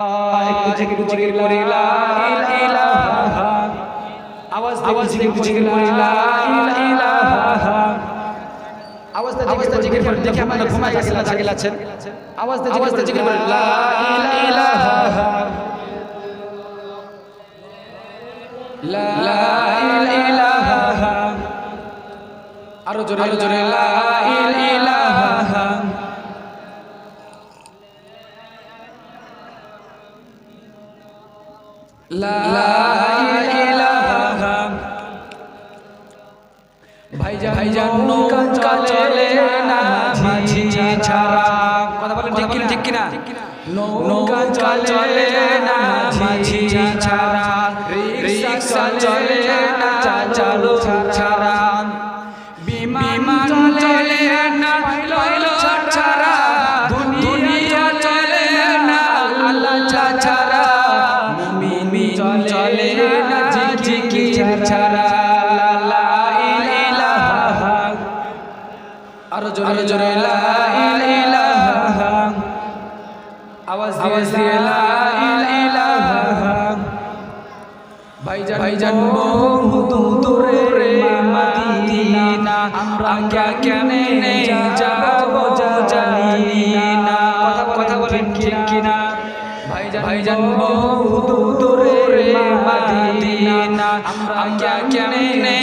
একটু জিকির জিকির করে লা ইলাহা আওয়াজ আওয়াজ একটু জিকির করে লা ইলাহা। আওয়াজ দা আওয়াজ দা জিকির করে দেখে আমরা ঘুমায় গেছে জাগিল আছেন আওয়াজ দা জিকির করে লা ইলাহা। লা ইলাহা। আরও জোরে আরও জোরে লা ইলাহা। ভাইজান নৌকা চলে না মাঝি ছাড়া। কথা বলেন ঠিক কিনা? ঠিক কিনা? নৌকা চলে না মাঝি ছাড়া। রিক্সা চলে চলে না জিকির ছাড়া আরও জোরে জোরে ইলাহা আওয়াজ দিয়ে ভাইজান ভাইজান বহু দূরে মদিনা আমরা কেমনে যাব জানি না। কথা কথা বলেন ঠিক কিনা? ভাইজান ভাইজান বহু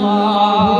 আল্লাহ